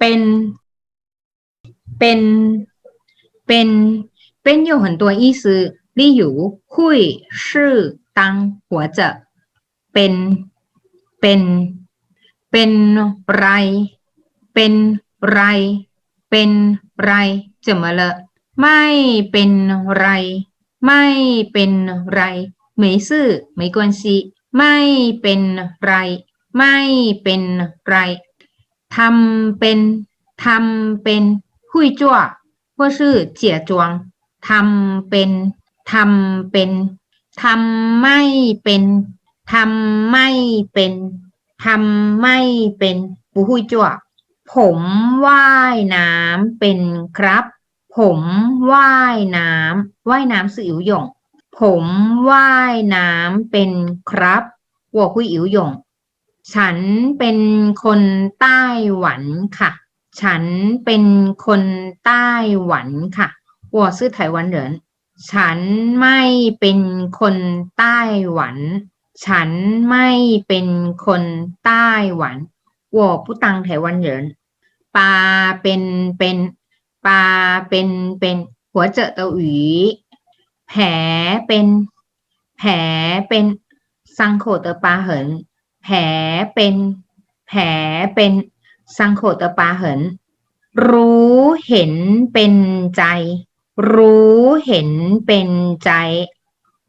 เป็น เป็น เป็น เป็น有很多意思例如会是当活着เป็น เป็น เป็นไร เป็นไร เป็นไร怎么了ไม่เป็นไร ไม่เป็นไร没事没关系ไม่เป็นไร ไม่เป็นไร ทำเป็นทำเป็นคุยจั่ว或是เจียจวงทำเป็นทำเป็นทำไม่เป็นทำไม่เป็นทำไม่เป็นบุหุยจั่วผมว่ายน้ำเป็นครับ ผมว่ายน้ำว่ายน้ำสิ่วหยงผมว่ายน้ำเป็นครับว่วคุยอิ๋วหยง ฉันเป็นคนไต้หวันค่ะ ฉันเป็นคนไต้หวันค่ะ我是台湾人ฉันไม่เป็นคนไต้หวัน ฉันไม่เป็นคนไต้หวัน我不当台湾人ปลาเป็นเป็นปลาเป็นเป็นหัวเจอเตาหวีแผลเป็น แผลเป็นซังโคเตอปลาเหิน แผลเป็น แผลเป็นซังโคเตอปลาเหิน รู้เห็นเป็นใจ รู้เห็นเป็นใจ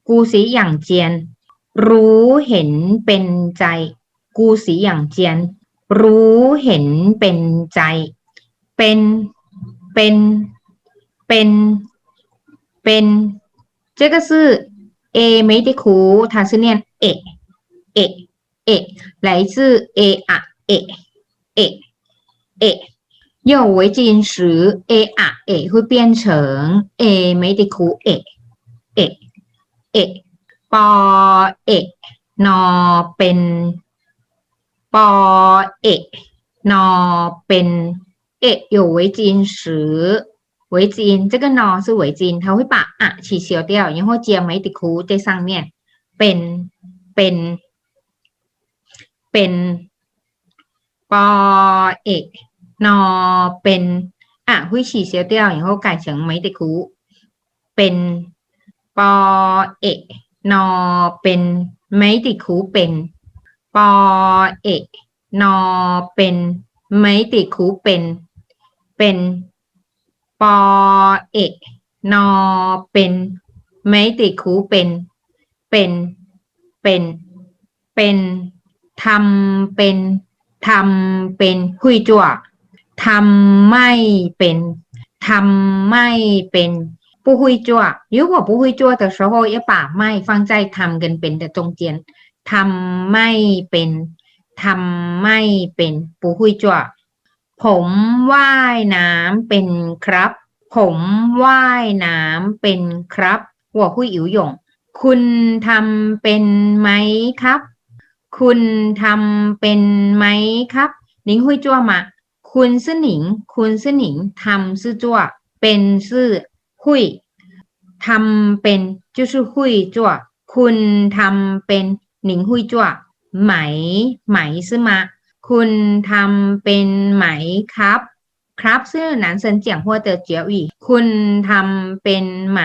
กูสีอย่างเจียน รู้เห็นเป็นใจ กูสีอย่างเจียน รู้เห็นเป็นใจ เป็น เป็น เป็น เป็น这个是 A 没得苦，它是念 A A A，来自 A 啊 A A A。有围巾时 A 啊 A 会变成 A 没得苦 A A A ปอเอกนอเป็นปอเอกนอเป็นเอก有围巾时围巾这个呢是围巾，它会把啊取消掉，然后加没的哭在上面，เป็นเป็น เป็นปอเอกนอเป็นอะหุยฉี่เสียวเตี้ยวอย่างเขาไก่เฉียงไม้ติคูเป็นปอเอกนอเป็นไม้ติคูเป็นปอเอกนอเป็นไม้ติคูเป็นเป็นปอเอกนอเป็นไม้ติคูเป็นเป็นเป็นเป็น ทำเป็นทำเป็นคุยจั่วทำไม่เป็นทำไม่เป็นผู้คุยจั่วยุคว่าผู้คุยจั่วแต่สโฮไม่ฟังใจทำกันเป็นแต่จงเจียนทำไม่เป็นทำไม่เป็นผู้คุยจั่วผมว่ายน้ำเป็นครับ ผมว่ายน้ำเป็นครับหัวคุยอิ๋วหยง คุณทำเป็นไหมครับ คุณทำเป็นไหมครับหนิงหุยจั่วมาคุณซื่อหนิง คุณซื่อหนิงทำซื่อจั่วเป็นซื่อหุยทำเป็นจุชื่อหุยจั่วคุณทำเป็นหนิงหุยจั่วไหม ไหมซื่อมา คุณทำเป็นไหมครับ ครับซื่อหนานเซินเจียงหัวเตอเจียวอีคุณทำเป็นไหม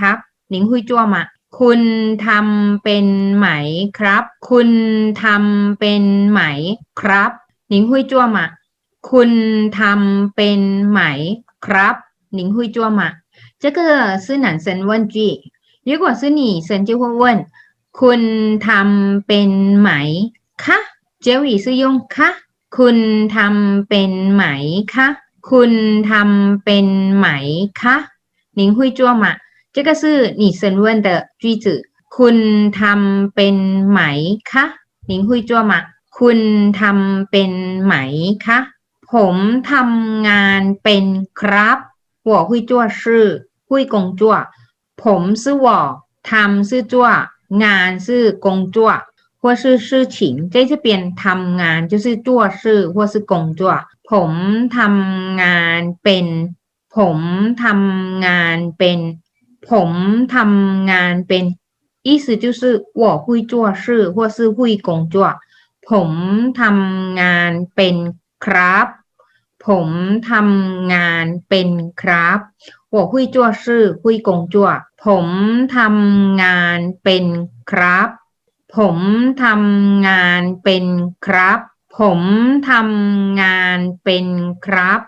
ครับหนิงหุยจั่วมา คุณทำเป็นไหมครับ คุณทำเป็นไหมครับ您会做吗คุณทำเป็นไหมครับ您会做吗这个是男生问句如果是女生就会问คุณทำเป็นไหมคะ结语是用คะคุณทำเป็นไหมคะคุณทำเป็นไหมคะ您会做吗 这个是女生问的句子คุณทำเป็นไหมคะ您会做吗คุณทำเป็นไหมคะผมทำงานเป็นครับ我会做事会工作ผม是我ทำ是做งาน是工作或是事情在这边ทำงาน就是做事或是工作ผมทำงานเป็น ผมทำงานเป็น ผมทำงานเป็น意思就是我会做事或是会工作ผมทำงานเป็นครับ ผ ผมทำงานเป็นครับ我会做事会工作ผมทำงานเป็นครับ ผมทำงานเป็นครับ ผมทำงานเป็นครับ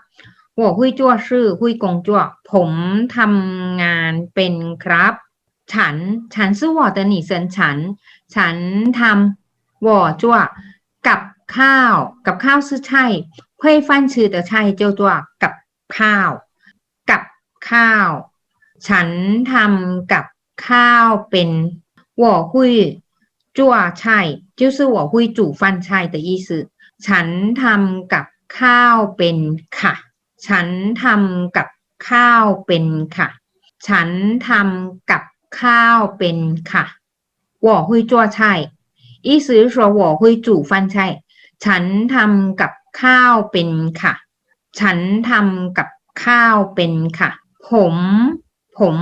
หัวหุยจั่วชื่อหุยกงจั่วผมทำงานเป็นครับ ฉัน ฉันซื่อหัวเตหนีเซินฉัน ฉันทำวัวจั่วกับข้าว กับข้าวซื่อใช่เพื่อฟันชื่อแต่ใช่เจ้าจั่วกับข้าว กับข้าว ฉันทำกับข้าวเป็นวัวหุยจั่วใช่จิ้วซื่อวัวหุยจู่ฟันใช่แต่ยี่ฉันทำกับข้าวเป็นค่ะ ฉันทำกับข้าวเป็นค่ะ ฉันทำกับข้าวเป็นค่ะ我会做菜意思是说我会煮饭菜ฉันทำกับข้าวเป็นค่ะ ฉันทำกับข้าวเป็นค่ะ ผม ผม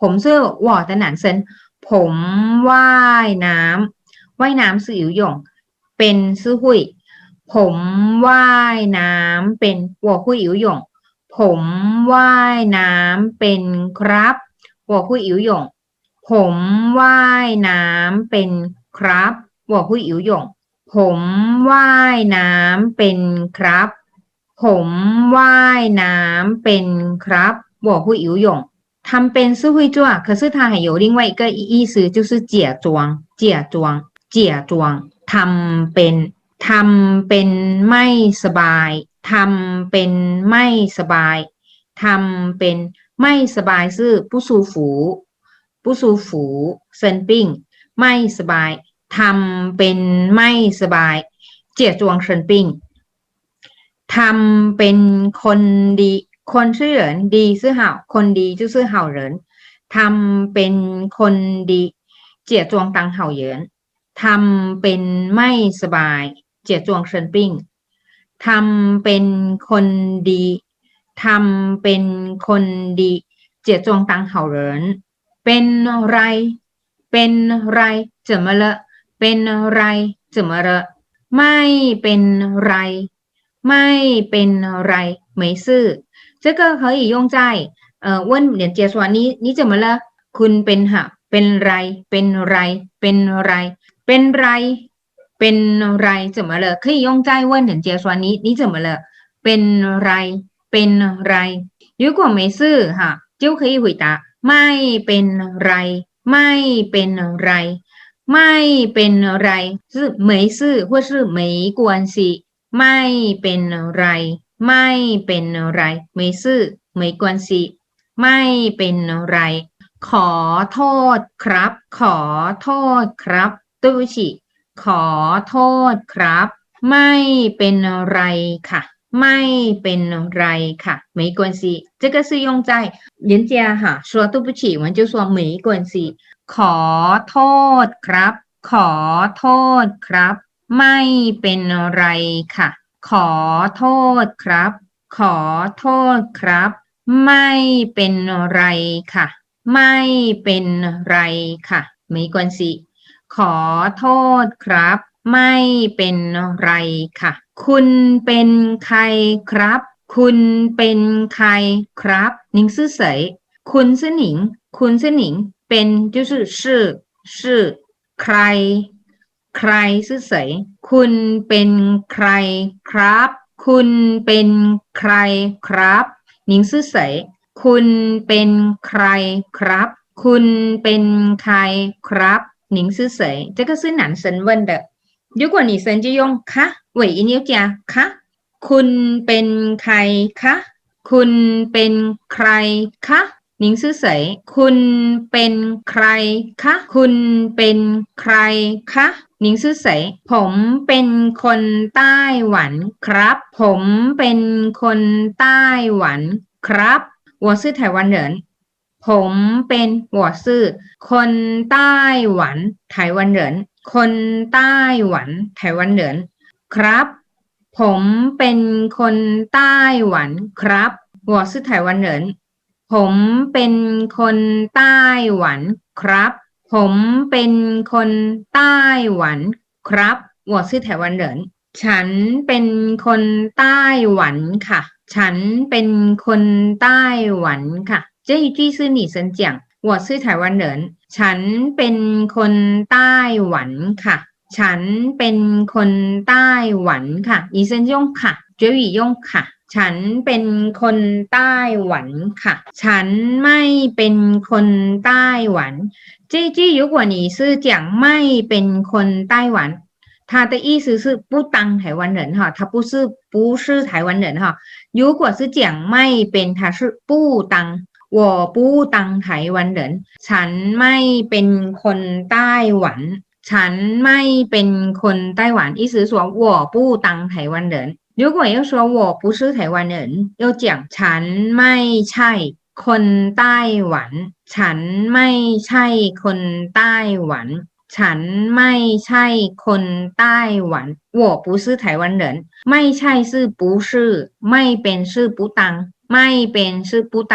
ผม是我的男生ผมว่ายน้ำว่ายน้ำ是游泳เป็น是会 ผมว่ายน้ำเป็น我会游泳ผมว่ายน้ำเป็นครับ我会游泳ผมว่ายน้ำเป็นครับ我会游泳ผมว่ายน้ำเป็นครับ ผมว่ายน้ำเป็นครับ我会游泳ทำเป็น是会做可是它还有另外一个意思就是假装假装假装ทำเป็น ทำเป็นไม่สบายทำเป็นไม่สบายทำเป็นไม่สบายซื่อผู้สูฝูผู้สูฝูเซนปิ้งไม่สบายทำเป็นไม่สบาย เจียจวงเซนปิ้งทำเป็นคนดีคนซื่อเหรินดีซื่อเห่าคนดีจื้อซื่อเห่าเหรินทำเป็นคนดี เจียจวงตังเห่าเหยินทำเป็นไม่สบาย เจียจวงเฉินปิงทำเป็นคนดีทำเป็นคนดี เจียจวงตังเห่าเหรินเป็นไร เป็นไร怎么了เป็นไร怎么了ไม่เป็นไร ไม่เป็นไร没事这个可以用在呃问连接说你你怎么了คุณเป็นหะเป็นไร เป็นไร เป็นไร เป็นไร เป็นไร怎么了可以用在问连接说你你怎么了เป็นไร เป็นไร如果没事哈就可以回答ไม่เป็นไร ไม่เป็นไร ไม่เป็นไร是没事或是没关系ไม่เป็นไร ไม่เป็นไร没事没关系ไม่เป็นไร ขอโทษครับ ขอโทษครับตู้ชิ ขอโทษครับ ไม่เป็นไรค่ะ ไม่เป็นไรค่ะ没关系这个是用在人家哈说对不起我们就说没关系ขอโทษครับ ขอโทษครับ ไม่เป็นไรค่ะ ขอโทษครับ ขอโทษครับ ไม่เป็นไรค่ะ ไม่เป็นไรค่ะ没关系 ขอโทษครับ ไม่เป็นไรค่ะ คุณเป็นใครครับ คุณเป็นใครครับ您是谁คุณ是หนิง คุณ是หนิง เป็น就是是是ใคร ใคร是谁คุณเป็นใครครับ คุณเป็นใครครับ您是谁คุณเป็นใครครับ คุณเป็นใครครับ 您是谁这个是男生问的如果女生就用คะ尾音要加คะคุณเป็นใครคะ คุณเป็นใครคะ您是谁คุณเป็นใครคะ คุณเป็นใครคะ您是谁ผมเป็นคนไต้หวันครับ ผมเป็นคนไต้หวันครับ我是台湾人 ผมเป็นหัวซื่อ คนใต้หวันไต้หวันเหริน คนใต้หวันไต้หวันเหริน ครับ ผมเป็นคนใต้หวันครับหัวซื่อไต้หวันเหริน ผมเป็นคนใต้หวันครับ ผมเป็นคนใต้หวันครับหัวซื่อไต้หวันเหริน ฉันเป็นคนใต้หวันค่ะ ฉันเป็นคนใต้หวันค่ะ 这一句是女生讲我是台湾人ฉันเป็นคนไต้หวันค่ะ ฉันเป็นคนไต้หวันค่ะ医生用ค่ะ绝语用ค่ะ ฉันเป็นคนไต้หวันค่ะ ฉันไม่เป็นคนไต้หวัน这句如果你是讲ไม่เป็นคนไต้หวัน他的意思是不当台湾人哈，他不是不是台湾人哈。如果是讲ไม่เ ป็น他是不当，我不当台湾人，ฉันไม่เป็นคนไต้หวัน ฉันไม่เป็นคนไต้หวัน意思是说我不当台湾人。如果要说我不是台湾人，要讲ฉันไม่ใช่คนไต้หวัน ฉันไม่ใช่คนไต้หวัน ฉันไม่ใช่คนไต้หวัน我不是台湾人ไม่ใช่是不是ไม่เป็น是不当ไม่เป็น是不当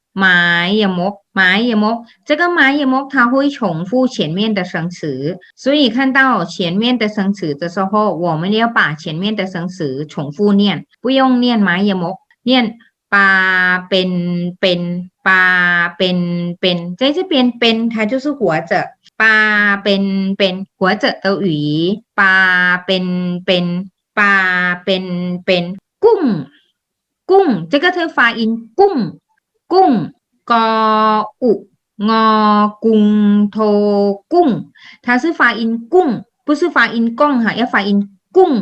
ไม้ยมกไม้ยมก这个ไม้ยมก它会重复前面的生词所以看到前面的生词的时候我们要把前面的生词重复念不用念ไม้ยมก念ปลาเป็นเป็นปลาเป็นเป็น在这边เป็น它就是活着ปลาเป็นเป็น活着的鱼ปลาเป็นเป็นปลาเป็นเป็นกุ้ง กุ้ง这个是发音กุ้ง กุ้งกออุงอกุงโทกุ้ง它是发音กุ้ง不是发音贡哈要发音กุ้ง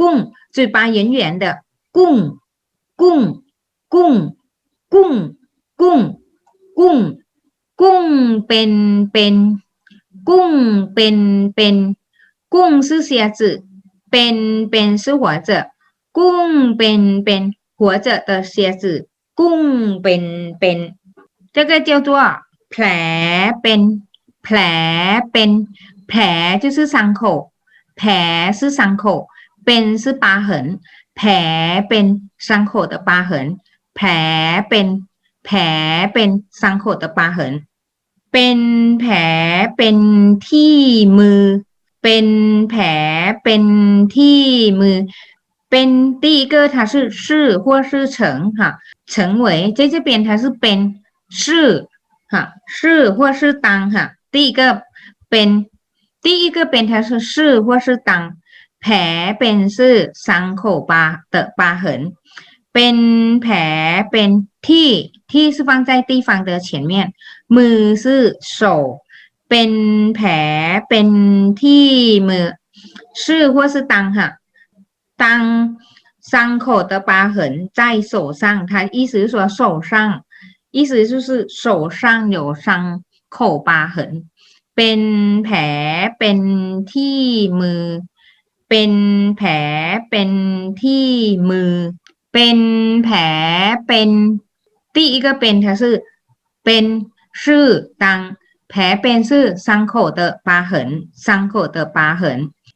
กุ้ง嘴巴圆圆的กุ้งกุ้งกุ้งกุ้งกุ้งกุ้งกุ้งเป็นเป็นกุ้งเป็นเป็นกุ้ง是蝎子เป็นเป็น是活着กุ้งเป็นเป็น活着的蝎子 กุ้งเป็นเป็น这个叫做แผลเป็นแผลเป็นแผล就是伤口แผล是伤口เป็น是疤痕แผลเป็น伤口的疤痕แผลเป็นแผลเป็น伤口的疤痕เป็นแผลเป็นที่มือ เป็นแผลเป็นที่มือ เป็น第一个它是是或是成哈成为在这边它是เป็น是哈是或是当哈第一个เป็น第一个เป็น它是是或是当แผลเป็น是伤口疤的疤痕เป็นแผลเป็นที่ที่是放在地方的前面มือ是手เป็นแผลเป็นที่มือ是或是当哈 当伤口的疤痕在手上，它意思是说手上，意思就是手上有伤口疤痕。เป็นแผลเป็นที่มือ เป็นแผลเป็นที่มือ เป็นแผลเป็น第一个เป็น它是เป็น是当แผลเป็น是伤口的疤痕伤口的疤痕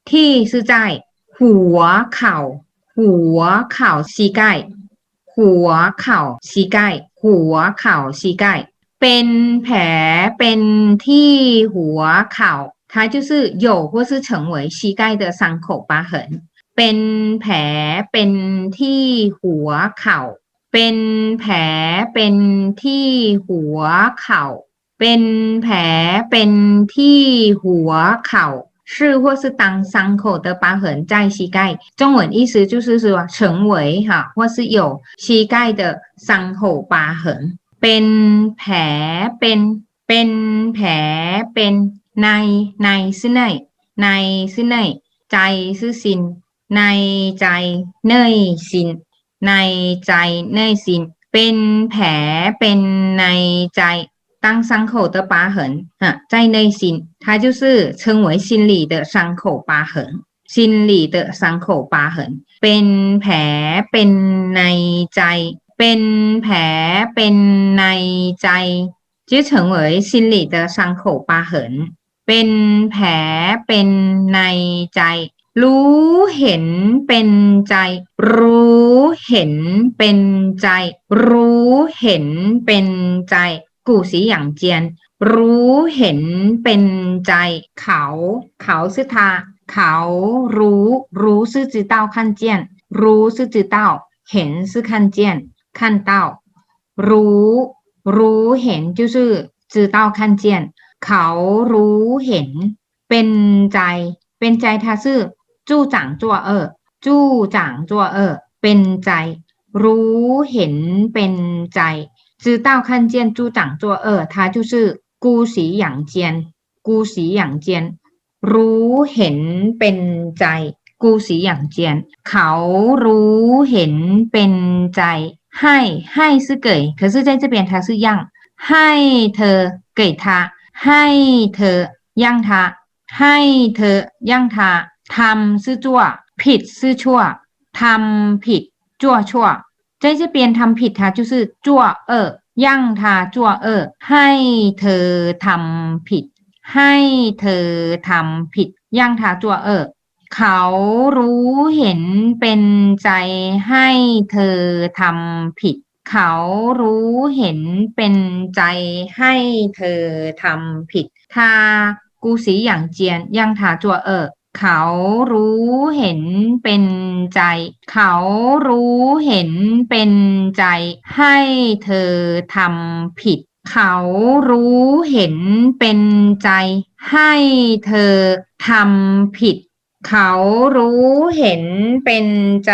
ที่是在 หัวเข่า หัวเข่า膝盖หัวเข่า膝盖หัวเข่า膝盖เป็นแผลเป็นที่หัวเข่า它就是有或是成为膝盖的伤口疤痕เป็นแผลเป็นที่หัวเข่า เป็นแผลเป็นที่หัวเข่า เป็นแผลเป็นที่หัวเข่า 是或是当伤口的疤痕在膝盖，中文意思就是说成为哈，或是有膝盖的伤口疤痕。เป็นแผลเป็นเป็นแผลเป็นในใน是内ใน是内ใจ是心ในใจเนยสินในใจเนยสินเป็นแผลเป็นในใจ当伤口的疤痕啊，在内心， 它就是称为心理的伤口疤痕，心理的伤口疤痕，เป็นแผลเป็นในใจ เป็นแผลเป็นในใจ就成为心理的伤口疤痕 เ เป็นแผลเป็นในใจ รู้เห็นเป็นใจ รู้เห็นเป็นใจ รู้เห็นเป็นใจ กูสีอย่างเจียน รู้เห็นเป็นใจเขา เขาซื่อทาเขารู้รู้ซื่อจือเต้าขั้นเจียน รู้ซื่อจือเต้า เห็นซื่อขั้นเจียนขั้นเต้า รู้ รู้เห็นจือจื่อเต้าขั้นเจียน เขารู้เห็น เป็นใจ เป็นใจทาซื่อจู้จังจัวเออจู้จังจัวเออเป็นใจ รู้เห็นเป็นใจจือเต้าขั้นเจียนจู้จังจัวเออทาจื 知道看见助长作恶它就是姑息养奸姑息养奸รู้เห็นเป็นใจ กูสีอย่างเจียน เขารู้เห็นเป็นใจ ให้ ให้是给可是在这边它是让ให้เธอ给他ให้เธอย่าง他ให้เธอย่าง他ทำ是做ผิด是ชั่วทำผิด做错在这边ทำผิด它就是做恶 ยั่งทาจัวเออ ให้เธอทำผิด ให้เธอทำผิด ยั่งทาจัวเออ เขารู้เห็นเป็นใจให้เธอทำผิด เขารู้เห็นเป็นใจให้เธอทำผิดทากูสีอย่างเจียนยั่งทาจัวเออ เขารู้เห็นเป็นใจ เขารู้เห็นเป็นใจ ให้เธอทำผิด เขารู้เห็นเป็นใจ ให้เธอทำผิด เขารู้เห็นเป็นใจ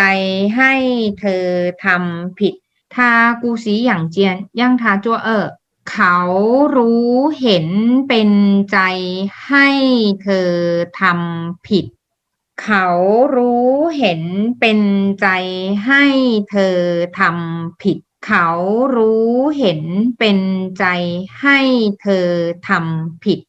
ให้เธอทำผิดทากูสีอย่างเจียนย่างทาจัวเออ เขารู้เห็นเป็นใจให้เธอทำผิด เขารู้เห็นเป็นใจให้เธอทำผิด เขารู้เห็นเป็นใจให้เธอทำผิด